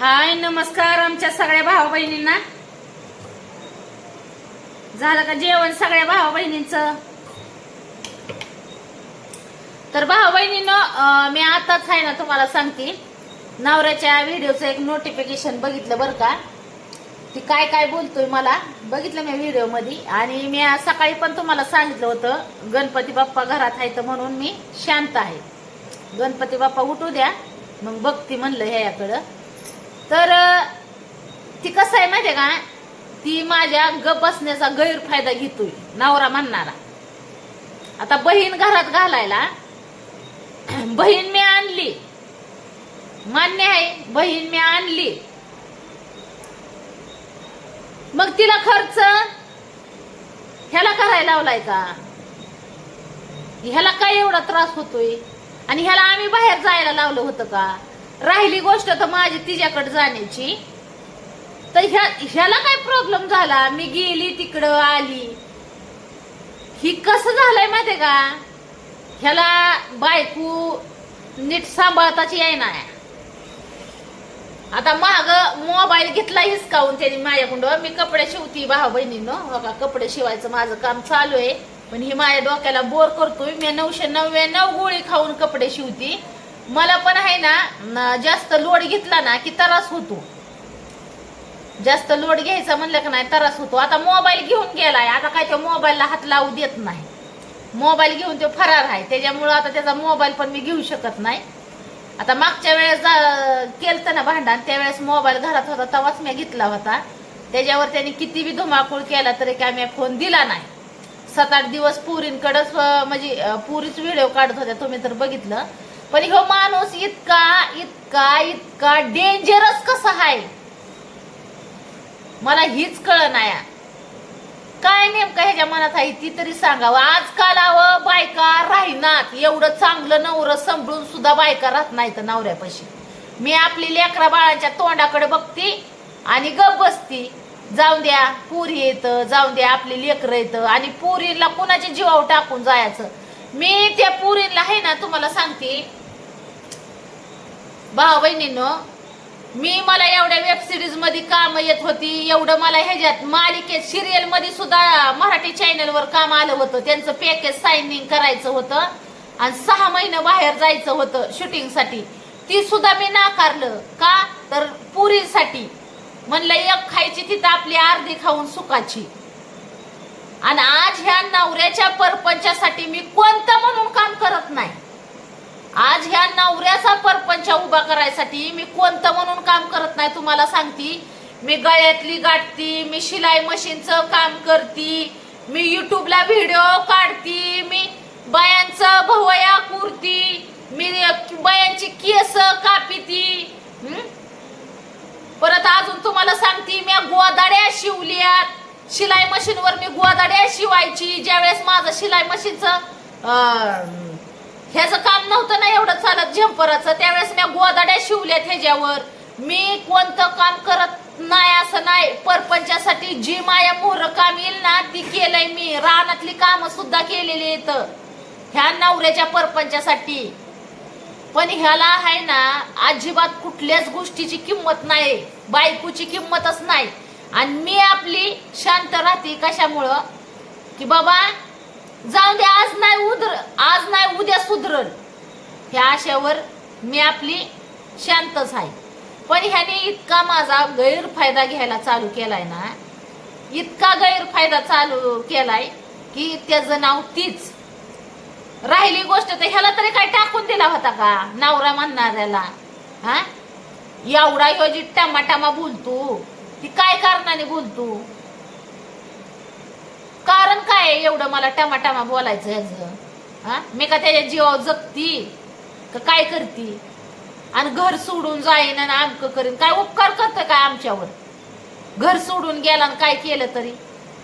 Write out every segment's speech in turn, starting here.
हाय नमस्कार आमच्या सगळ्या भावा बहिणींना. झालं का जेवण सगळ्या भावा बहिणींच? तर भावा बहिणीनं मी आताच आहे ना तुम्हाला सांगते. नवऱ्याच्या व्हिडिओचं एक नोटिफिकेशन बघितलं बरं का? ती काय काय बोलतोय मला? बघितलं मी व्हिडिओमध्ये आणि मी सकाळी पण तुम्हाला सांगितलं होतं गणपती बाप्पा घरात आहे तर म्हणून मी शांत आहे. गणपती बाप्पा उठू द्या मग बघते म्हणलं ह्याकडं. तर ती कसं आहे माहितीये का? ती माझ्या गप बसण्याचा गैरफायदा घेतोय नवरा म्हणणारा. आता बहीण घरात घालायला बहीण मी आणली. मान्य आहे बहीण मी आणली. मग तिला खर्च ह्याला करायला लावलाय का? ह्याला काय एवढा त्रास होतोय? आणि ह्याला आम्ही बाहेर जायला लावलं होतं का? राहिली गोष्ट तर माझी तिच्याकडे जाण्याची. तर ह्या ह्याला काय प्रॉब्लेम झाला? मी गेली तिकडं आली. ही कसं झालंय माहितीये का? ह्याला बायको नीट सांभाळताची आहे ना. आता माग मोबाईल घेतला हिसकावून त्याने माझ्याकडं. मी कपडे शिवती भाऊ बहिणीनं हो का? कपडे शिवायचं माझं काम चालू आहे. पण ही माझ्या डोक्याला बोर करतोय. मी नऊशे नव्याण्णव गोळी खाऊन कपडे शिवती. मला पण आहे ना जास्त लोड घेतला ना की त्रास होतो. जास्त लोड घ्यायचा म्हणलं का नाही त्रास होतो. आता मोबाईल घेऊन गेलाय आता काय त्या मोबाईलला हात लावू देत नाही. मोबाईल घेऊन तो फरार आहे त्याच्यामुळं आता त्याचा मोबाईल पण मी घेऊ शकत नाही. आता मागच्या वेळेस केलं ना भांडण त्यावेळेस मोबाईल घरात होता तेव्हाच मी घेतला होता. त्याच्यावर त्यांनी किती बी धुमाकूळ केला तरी काय मी फोन दिला नाही. सात आठ दिवस पुरींकडच म्हणजे पुरीच व्हिडिओ काढत होत्या तुम्ही तर बघितलं. पण ह्यो माणूस इतका इतका इतका डेंजरस कसा आहे मला हीच कळ नाही काय नेमकं ह्याच्या मनात आहे ती तरी सांगावं. आजकाल आवं बायका राहीनात. एवढं चांगलं नवरं सांभाळून सुद्धा बायका राहत नाही तर नवऱ्यापाशी. मी आपली लेकरा बाळांच्या तोंडाकडे बघती आणि गप बसती. जाऊन द्या पुरी येतं जाऊन द्या आपली लेकरं येतं आणि पुरीला कुणाच्या जीवावर टाकून जायचं? मी त्या पुरीला आहे ना तुम्हाला सांगते भाऊ बहिणीनं मी मला एवढ्या वेब सिरीजमध्ये काम येत होती एवढं मला ह्याच्यात मालिकेत सिरियलमध्ये सुद्धा मराठी चॅनल वर काम आलं होतं. त्यांचं पॅकेज सायनिंग करायचं होतं आणि सहा महिने बाहेर जायचं होतं शूटिंगसाठी ती सुद्धा मी नाकारलं. का? तर पुरीसाठी. म्हणलं एक खायची तिथं आपली अर्धी खाऊन सुखाची. आणि आज ह्या नवऱ्याच्या परपंचासाठी मी कोणतं म्हणून काम करत नाही? आज ह्या नवऱ्याचा परपंच उभा करायसाठी मी कोणतं म्हणून काम करत नाही तुम्हाला सांगती. मी गळ्यातली गाठती मी शिलाई मशीनचं काम करती मी युट्यूबला व्हिडिओ काढती मी बायांचं भवया कुरती मी बायांची केस कापिती. परत अजून तुम्हाला सांगती मी गोदाड्या शिवल्यात शिलाई मशीनवर मी गोदाड्या शिवायची. ज्यावेळेस माझं शिलाई मशीनचं ह्याचं काम नव्हतं ना एवढं चालत झंपराचं. त्यावेळेस मी गोदाड्या शिवल्यात ह्याच्यावर. मी कोणतं काम करत नाही असं नाही. परपंचासाठी जी माया मोहर काम येईल ना ती केलंय मी. रानातली कामं सुद्धा केलेली आहेत. ह्या नवऱ्याच्या परपंचासाठी. पण ह्याला आहे ना अजिबात कुठल्याच गोष्टीची किंमत नाही. बायकोची किंमतच नाही. आणि मी आपली शांत राहते कशामुळं? की बाबा जाऊ दे आज नाही उधर आज नाही उद्या सुधरल. ह्या आशेवर मी आपली शांतच आहे पण ह्याने इतका माझा गैरफायदा घ्यायला चालू केलाय ना इतका गैरफायदा चालू केलाय की त्याचं नाव तीच. राहिली गोष्ट तर ह्याला तरी काय टाकून दिला होता का नवरा म्हणणाऱ्याला? हा? एवढा ह्यो जी टमाटामा बोलतो ती काय कारणाने बोलतो? काय एवढं मला टमाटामा बोलायचं ह्याचं? हा? मी का त्याच्या जीवावर जगती? का काय करती? आणि घर सोडून जाईन आणि अमक करीन. काय उपकार करतं काय आमच्यावर? घर सोडून गेला आणि काय केलं तरी?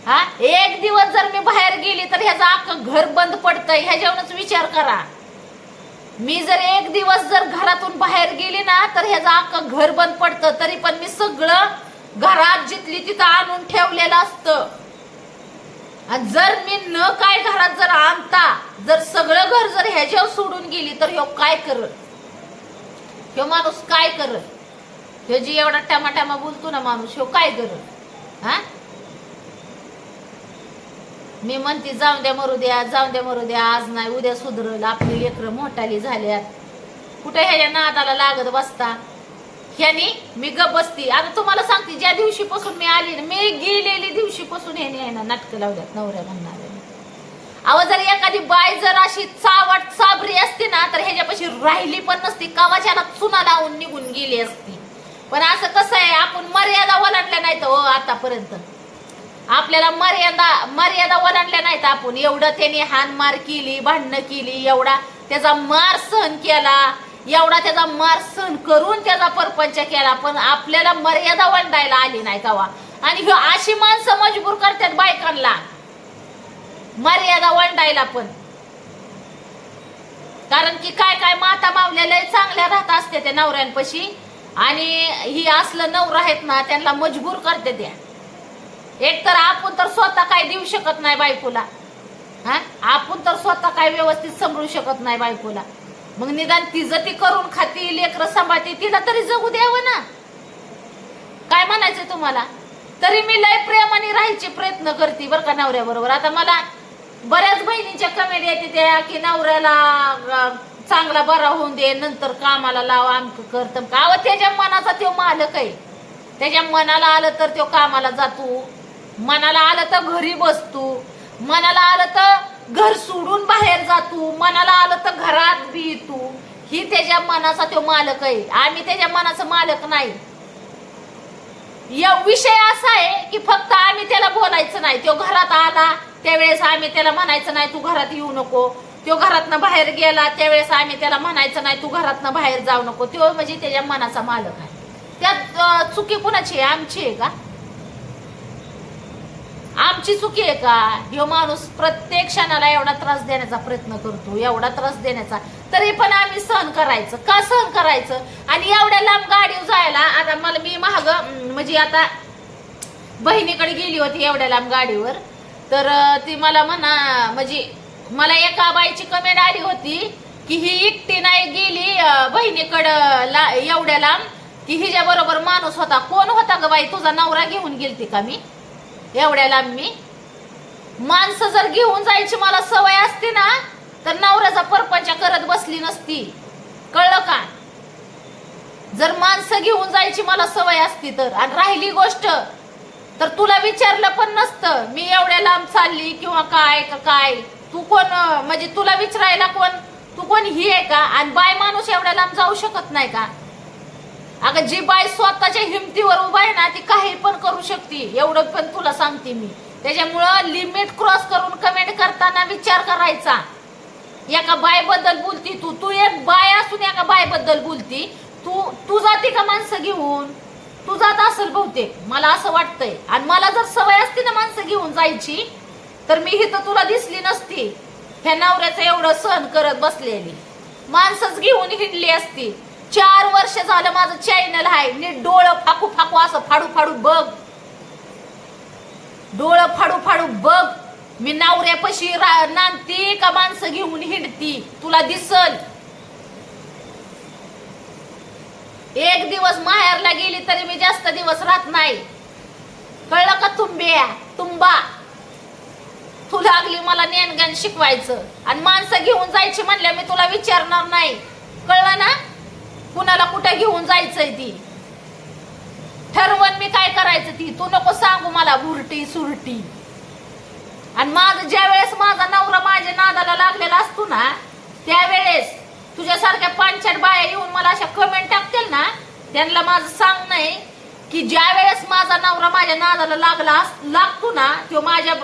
हा? एक दिवस जर मी बाहेर गेली तर ह्याचं अख्खं घर बंद पडतंय. ह्याच्यावरच विचार करा. मी जर एक दिवस जर घरातून बाहेर गेली ना तर ह्याचं अख्खं घर बंद पडतं. तरी पण मी सगळं घरात जिथली तिथं आणून ठेवलेलं असतं. आणि जर मी न काय घरात जर आणता जर सगळं घर जर ह्याच्यावर सोडून गेली तर ह्यो काय कर ह्यो माणूस काय कर ह्यो जी एवढा टमाटामा बोलतो ना माणूस ह्यो काय कर हा? मी म्हणते जाऊन द्या मरू द्या जाऊन द्या मरू द्या आज नाही उद्या सुधरल आपली लेकरं मोठाली झाल्यात. कुठे ह्याच्या नादाला लागत बसता? ह्यानी मी गप बसती. आता तुम्हाला सांगते ज्या दिवशीपासून मी आली ना मी गेलेली दिवशीपासून ह्याने आहे ना नाटकं लावल्यात नवऱ्या म्हणणार अहो जर एखादी बाय जर अशी चावट साबरी असती ना तर ह्याच्यापाशी राहिली पण नसती. कवाच्याला चुना लावून निघून गेली असती. पण असं कसं आहे आपण मर्यादा ओलांडल्या नाहीत हो आतापर्यंत. आपल्याला मर्यादा मर्यादा ओलांडल्या नाहीत आपण. एवढं त्याने हानमार केली भांडणं केली एवढा त्याचा मार सहन केला. एवढा त्याचा मार सहन करून त्याचा परपंच केला पण आपल्याला मर्यादा वंडायला आली नाही कवा आणि अशी माणसं मजबूर करतात बायकांना. मर्यादा वंडायला पण. कारण की काय काय माता मावल्याला चांगल्या राहत असते त्या नवऱ्यांपाशी. आणि ही असलं नवरा आहेत ना त्यांना मजबूर करते त्या. एक तर आपण तर स्वतः काय देऊ शकत नाही बायकोला. हा? आपण तर स्वतः काय व्यवस्थित समजू शकत नाही बायकोला. मग निदान तिचं ती करून खाती लेकरं सांभाळते तिला तरी जगू द्यावं ना. काय म्हणायचं तुम्हाला? तरी मी लय प्रेमाने राहायचे प्रयत्न करते बरं का नवऱ्याबरोबर. आता मला बऱ्याच बहिणींच्या कमेंट येते त्या की नवऱ्याला चांगला बरा होऊन दे नंतर कामाला लाव आमक कर का अहो त्याच्या मनाचा तो मालक आहे. त्याच्या मनाला आलं तर तो कामाला जातो. मनाला आलं तर घरी बसतो. मनाला आलं तर घर सोडून बाहेर जातो मनाला आलं तर घरात बी तू. ही त्याच्या मनाचा तो मालक आहे. आम्ही त्याच्या मनाचा मालक नाही. या विषय असा आहे की फक्त आम्ही त्याला बोलायचं नाही. तो घरात आला त्यावेळेस आम्ही त्याला म्हणायचं नाही तू घरात येऊ नको. तो घरातनं बाहेर गेला त्यावेळेस आम्ही त्याला म्हणायचं नाही तू घरातनं बाहेर जाऊ नको. तो म्हणजे त्याच्या मनाचा मालक आहे. त्यात चुकी कुणाची आहे? आमची आहे का? आमची चुकी आहे का? ह्यो माणूस प्रत्येक क्षणाला एवढा त्रास देण्याचा प्रयत्न करतो एवढा त्रास देण्याचा. तरी पण आम्ही सहन करायचं. का सहन करायचं? आणि एवढ्या लांब गाडी जायला आता मला मी महाग म्हणजे आता बहिणीकडे गेली होती एवढ्या लांब गाडीवर. तर ती मला म्हणा म्हणजे मला एका बाईची कमेंट आली होती की ही एकटी नाही गेली बहिणीकडं ला एवढ्या लांब की हिच्या बरोबर माणूस होता. कोण होता ग बाई? तुझा नवरा घेऊन गेलती का मी? एवढ्या लांब मी माणसं जर घेऊन जायची मला सवय असते ना तर नवऱ्याचा परपंच करत बसली नसती. कळलं का? जर माणसं घेऊन जायची मला सवय असती तर आणि राहिली गोष्ट तर तुला विचारलं पण नसतं मी एवढ्या लांब चालली किंवा काय का काय? तू कोण म्हणजे तुला विचारायला कोण तू कोण ही आहे का? आणि बाय माणूस एवढ्या लांब जाऊ शकत नाही का? अगं जी बाय स्वतःच्या हिमतीवर उभा आहे ना ती काही पण करू शकते. एवढं पण तुला सांगते मी. त्याच्यामुळं लिमिट क्रॉस करून कमेंट करताना विचार करायचा. एका बायबद्दल बोलती तू. तू एक बाय असून एका बायबद्दल बोलती. तू तू जाते का माणसं घेऊन? तू जात असेल बहुतेक. मला असं वाटतंय. आणि मला जर सवय असती ना माणसं घेऊन जायची तर मी इथं तुला दिसली नसती. ह्या नवऱ्याचं एवढं सहन करत बसलेली. माणसंच घेऊन हिंडली असती. चार वर्ष झालं माझं चॅनल आहे. नीट डोळं फाकू फाकू असं फाडू फाडू बघ. डोळं फाडू फाडू बघ. मी नावऱ्यापाशी नांदती का माणसं घेऊन हिंडती? तुला दिसल? एक दिवस माहेरला गेली तरी मी जास्त दिवस राहत नाही. कळलं का तुंब्या तुंबा तू लागली मला नेनगण शिकवायचं. आणि माणसं घेऊन जायची म्हणल्या मी तुला विचारणार नाही. कळलं ना? कुणाला कुठे घेऊन जायचंय ती? ठरवण मी काय करायचं ती? तू नको सांगू मला बुरटी सुरटी. आणि माझं ज्या वेळेस माझा नवरा माझ्या नादाला लागलेला असतो ना त्यावेळेस तुझ्यासारख्या पांचट बाया येऊन मला अशा कमेंट टाकतील ना त्यांना माझं सांग नाही की ज्या वेळेस माझा नवरा माझ्या नादाला लागला अस- लागतो ना तो माझ्या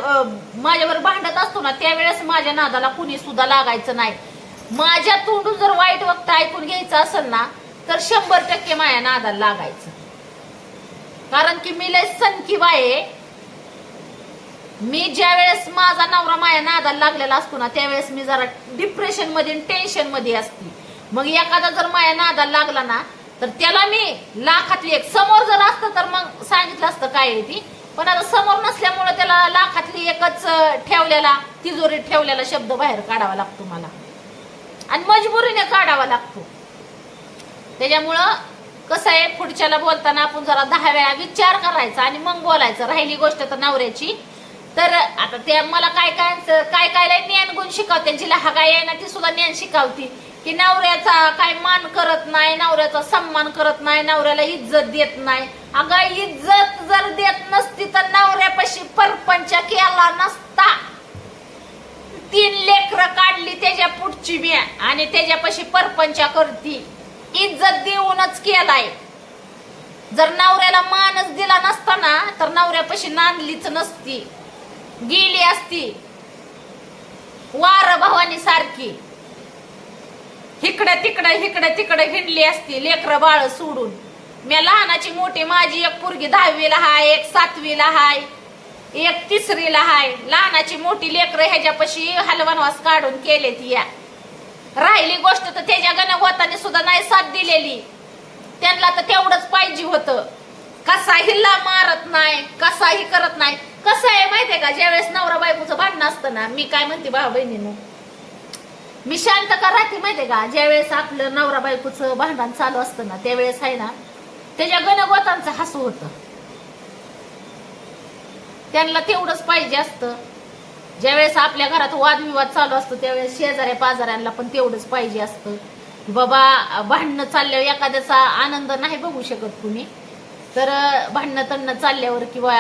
माझ्यावर भांडत असतो ना त्यावेळेस माझ्या नादाला कुणी सुद्धा लागायचं नाही. माझ्या तोंडून जर वाईट वक्त ऐकून घ्यायचं असेल ना तर शंभर टक्के माया नादाला लागायचं. कारण की मी लय सनकी बाये मी ज्या वेळेस माझा नवरा माया नादाला लागलेला असतो ना त्यावेळेस मी जरा डिप्रेशनमध्ये टेन्शनमध्ये असते. मग एखादा जर माया नादाला लागला ना तर त्याला मी लाखातली एक समोर जर असतं तर मग सांगितलं असतं काय आहे ती. पण आता समोर नसल्यामुळे त्याला लाखातली एकच ठेवलेला तिजोरीत ठेवलेला शब्द बाहेर काढावा लागतो मला. आणि मजबुरीने काढावा लागतो. त्याच्यामुळं कसं आहे पुढच्याला बोलताना आपण जरा दहा वेळा विचार करायचा आणि मग बोलायचं. राहिली गोष्ट तर नवऱ्याची. तर आता ते मला काय काय काय काय ज्ञान गुण शिकवते. जिला हगाई आहे ना ती सुद्धा ज्ञान शिकवती. की नवऱ्याचा काय मान करत नाही नवऱ्याचा सन्मान करत नाही नवऱ्याला इज्जत देत नाही. अगं इज्जत जर देत नसती तर नवऱ्यापाशी परपंच केला नसता. तीन लेकर काढली त्याच्या पुढची मी आणि त्याच्यापाशी परपंच करती. इज्जत देऊनच केलाय. जर नवऱ्याला मानच दिला नसताना तर नवऱ्यापाशी नांदलीच नसती. गेली असती. वार भवानी सारखी. इकडं तिकडं हिकडं तिकडं हिंडली असती लेकर बाळ सोडून. मी लहानाची मोठी माझी एक पोरगी दहावीला हाय एक सातवीला हाय एक तिसरीला हाय. लहानाची मोठी लेकर ह्याच्यापाशी हलवनवास काढून केले ती या. राहिली गोष्ट तर त्याच्या गणगोताने सुद्धा नाही साथ दिलेली. त्यांना तर तेवढंच पाहिजे होतं. कसा हिल्ला मारत नाही कसाही करत नाही. कसं आहे माहितीये का? ज्यावेळेस नवरा बायकोचं भांडणं असतं ना मी काय म्हणते भाऊ बहिणीनं? मी शांत का राहते माहितीये का? ज्यावेळेस आपलं नवरा बायकोचं भांडण चालू असतं ना त्यावेळेस आहे ना त्याच्या गणगोतांचं हसू होतं. त्यांना तेवढंच पाहिजे असतं. ज्यावेळेस आपल्या घरात वादविवाद चालू असतो त्यावेळेस शेजाऱ्या पाजाऱ्यांना पण तेवढंच पाहिजे असतं. बाबा भांडणं चालल्यावर एखाद्याचा आनंद नाही बघू शकत कुणी. तर भांडणं तणणं चालल्यावर किंवा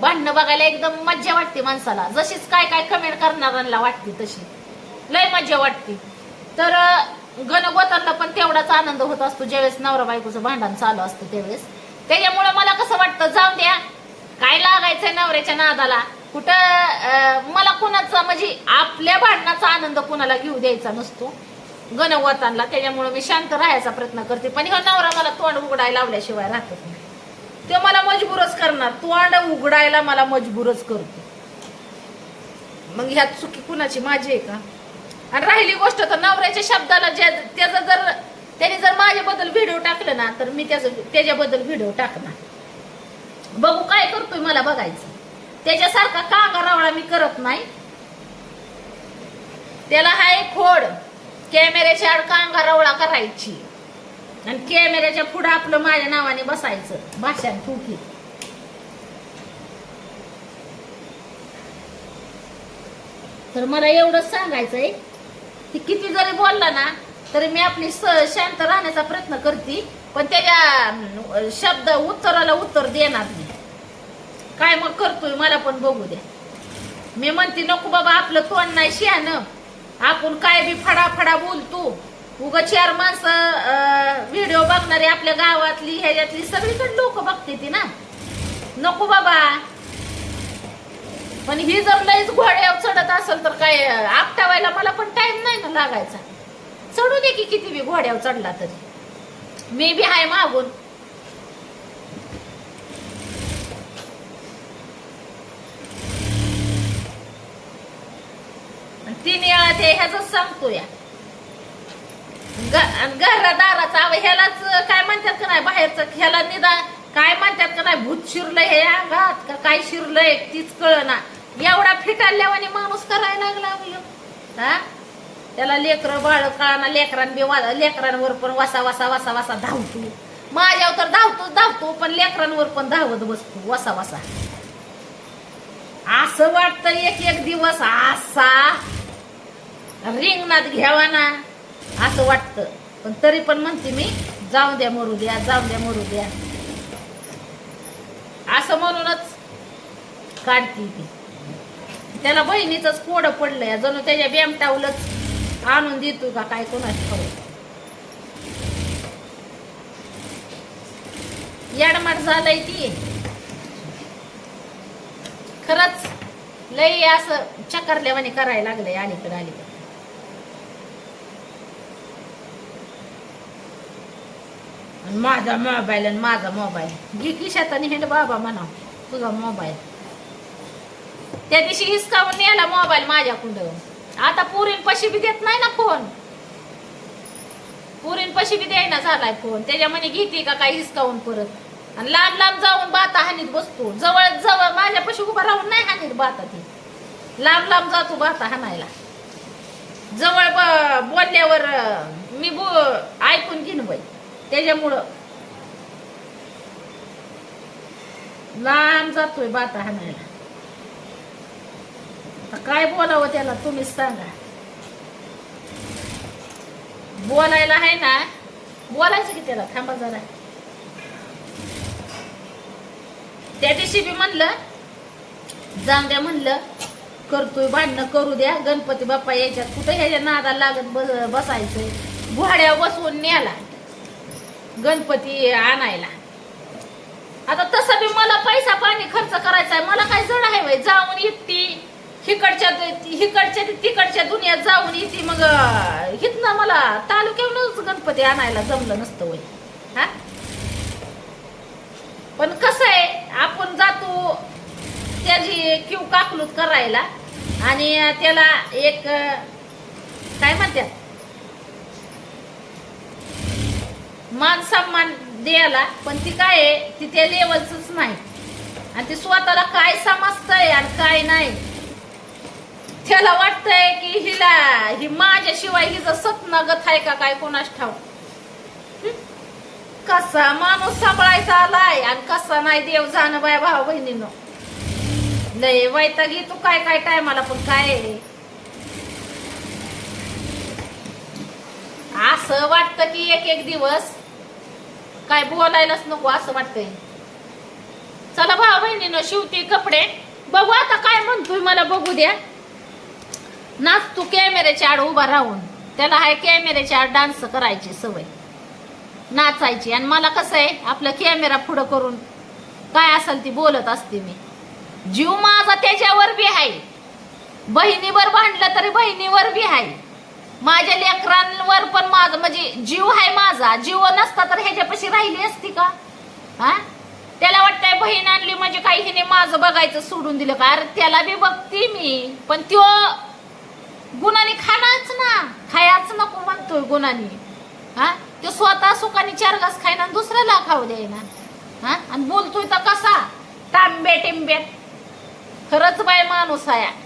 भांडणं बघायला एकदम मज्जा वाटते माणसाला. जशीच काय काय कमेंट करणाऱ्यांना वाटते तशी. लय मज्जा वाटते. तर गणगोतांना पण तेवढाच आनंद होत असतो ज्यावेळेस नवरा बायकोचं भांडण चालू असतं त्यावेळेस. त्याच्यामुळे मला कसं वाटतं जाऊ द्या. काय लागायचंय नवऱ्याच्या नादाला? कुठं मला कुणाचा म्हणजे आपल्या भांडणाचा आनंद कुणाला घेऊ द्यायचा नसतो. गणवतांना त्याच्यामुळे मी शांत राहायचा प्रयत्न करते. पण हा नवरा मला तोंड उघडायला लावल्याशिवाय राहतच नाही. तो मला मजबूरच करणार. तोंड उघडायला मला मजबूरच करतो. मग ह्यात चुकी कुणाची? माझी आहे का? आणि राहिली गोष्ट तर नवऱ्याच्या शब्दाला ज्या त्याचं जर त्याने जर माझ्याबद्दल व्हिडिओ टाकलं ना तर मी त्याचं त्याच्याबद्दल व्हिडिओ टाकणार. बघू काय करतोय मला बघायचं. त्याच्यासारखा कांगा रावळा मी करत नाही? त्याला हाय खोड. कॅमेऱ्याच्या आड कांगा रावळा करायची. आणि कॅमेऱ्याच्या पुढं आपलं माझ्या नावाने बसायचं. भाषण ठोकी तर मला एवढंच सांगायचंय की किती जरी बोलला ना तरी मी आपली स- शांत राहण्याचा प्रयत्न करते पण त्याच्या शब्द उत्तराला उत्तर देणार नाही. काय मग करतोय मला पण बघू द्या. मी म्हणते नको बाबा आपलं तोंड नाही शियानं. आपण काय बी फडाफडा बोलतो. उग चार माणसं व्हिडिओ बघणारे आपल्या गावातली ह्याच्यातली सगळीकडे लोक बघते ती ना. नको बाबा. पण ही जर लईच घोड्यावर चढत असेल तर काय आपटावायला मला पण टाइम नाही ना लागायचा. चढू दे की किती बी घोड्यावर चढला तरी. मी बी आहे मागून आणि तीन वेळा ह्याच सांगतो या घरदाराचा अव ह्यालाच काय म्हणतात का नाही बाहेरचं? ह्याला निदान काय म्हणतात का नाही? भूत शिरलंय हे अंगात का काय शिरलंय तीच कळ ना एवढा फिटाल्यावानी माणूस करायला लागला. हा? त्याला लेकर बाळ काळाना लेकरांबी वा- लेकरांवर पण वासा वासा वासा वासा धावतो. माझ्यावर तर धावतो धावतो पण लेकरांवर पण धावत बसतो वासा वासा. असं वाटतं एक एक दिवस असा रिंगणात घ्यावा ना असं वाटतं. पण तरी पण म्हणते मी जाऊ द्या मरू द्या जाऊ द्या मरू द्या. असं म्हणूनच काढते ती. त्याला बहिणीच कोड पडलंय. जणू त्याच्या बेमटावलंच आणून देतो का काय कोणाच खाऊ याडमाट झालंय ती. खरंच लई असं चक्करल्यावाने करायला लागलंय अलीकडे अलीकडे आणि माझा मोबाईल आणि माझा मोबाईल घे खिशात आणि बाबा म्हणा तुझा मोबाईल त्या दिवशी हिसकावून नेला मोबाईल माझ्याकडं. आता पुरीन पशी बी देत नाही ना फोन पुरीन पशी बी द्यायना झालाय फोन त्याच्या म्हणे घेते का काय हिसकावून परत. आणि लांब लांब जाऊन बाता हानीत बसतो. जवळ जवळ माझ्या पशी उभा राहून नाही हानीत बाता ती. लांब लांब जातो बाता हाणायला. जवळ ब- बोलल्यावर मी बो ऐकून घेईन बाई. त्याच्यामुळं. लांब जातोय बाता हाणायला. काय बोलावं त्याला तुम्हीच सांगा. बोलायला आहे ना बोलायचं की त्याला थांबा जरा. त्या दिवशी बी म्हणलं जांग्या द्या म्हणलं करतोय भांडणं करू द्या. गणपती बाप्पा याच्यात कुठं ह्याच्या नादा लागत बसायचंय गुहाड्या बसवून न्याला गणपती आणायला. आता तसं बी मला पैसा पाणी खर्च करायचा आहे मला काय जड आहे वय जाऊन येते. हिकडच्या हिकडच्या तिकडच्या दुनियात जाऊन येते मग हिथनं मला तालुक्यावरूनच गणपती आणायला जमलं नसतं वय हा? पण कसं आहे आपण जातो त्याची किव काकलूत करायला आणि त्याला एक काय म्हणतात? मान सन्मान द्यायला पण ती काय आहे? ती त्या लेवलच नाही. आणि ती स्वतःला काय समजतंय आणि काय नाही त्याला वाटतंय की हिला ही माझ्याशिवाय हिचं सतनागत आहे का काय कोणास ठाऊ कसा माणूस सांभाळायचा आलाय आणि कसा नाही देव जाणं बाय भाऊ बहिणीनं? लय वैतागी तू काय काय टायमाला पण काय? आहे? असं वाटतं की एक एक दिवस काय बोलायलाच नको असं वाटतंय. चला भाऊ बहिणीनं शिवती कपडे. बघू आता काय म्हणतोय मला बघू द्या. नाच तू कॅमेऱ्याच्या आड उभा राहून. त्याला हाय कॅमेऱ्याच्या आड डान्स करायची सवय. नाचायची. आणि मला कसं आहे आपला कॅमेरा पुढं करून काय असेल ती बोलत असते मी. जीव माझा त्याच्यावर बी आहे. बहिणीवर भांडलं तरी बहिणीवर बी आहे. माझ्या लेकरांवर पण माझं म्हणजे जीव आहे माझा. जीव नसता तर ह्याच्यापाशी राहिली असती का? हा? त्याला वाटतंय बहीण आणली म्हणजे काही हिने माझं बघायचं सोडून दिलं का? अरे त्याला बी बघते मी. पण त्यो गुणाने खाणाच ना. खायच नको म्हणतोय गुणाने. हा? तो स्वतः सुखाने चार घास खाईना आणि दुसऱ्याला खाऊ द्यायना हा? आणि बोलतोय तर कसा? तांबे टिंबे. खरंच बाय माणूस आहे.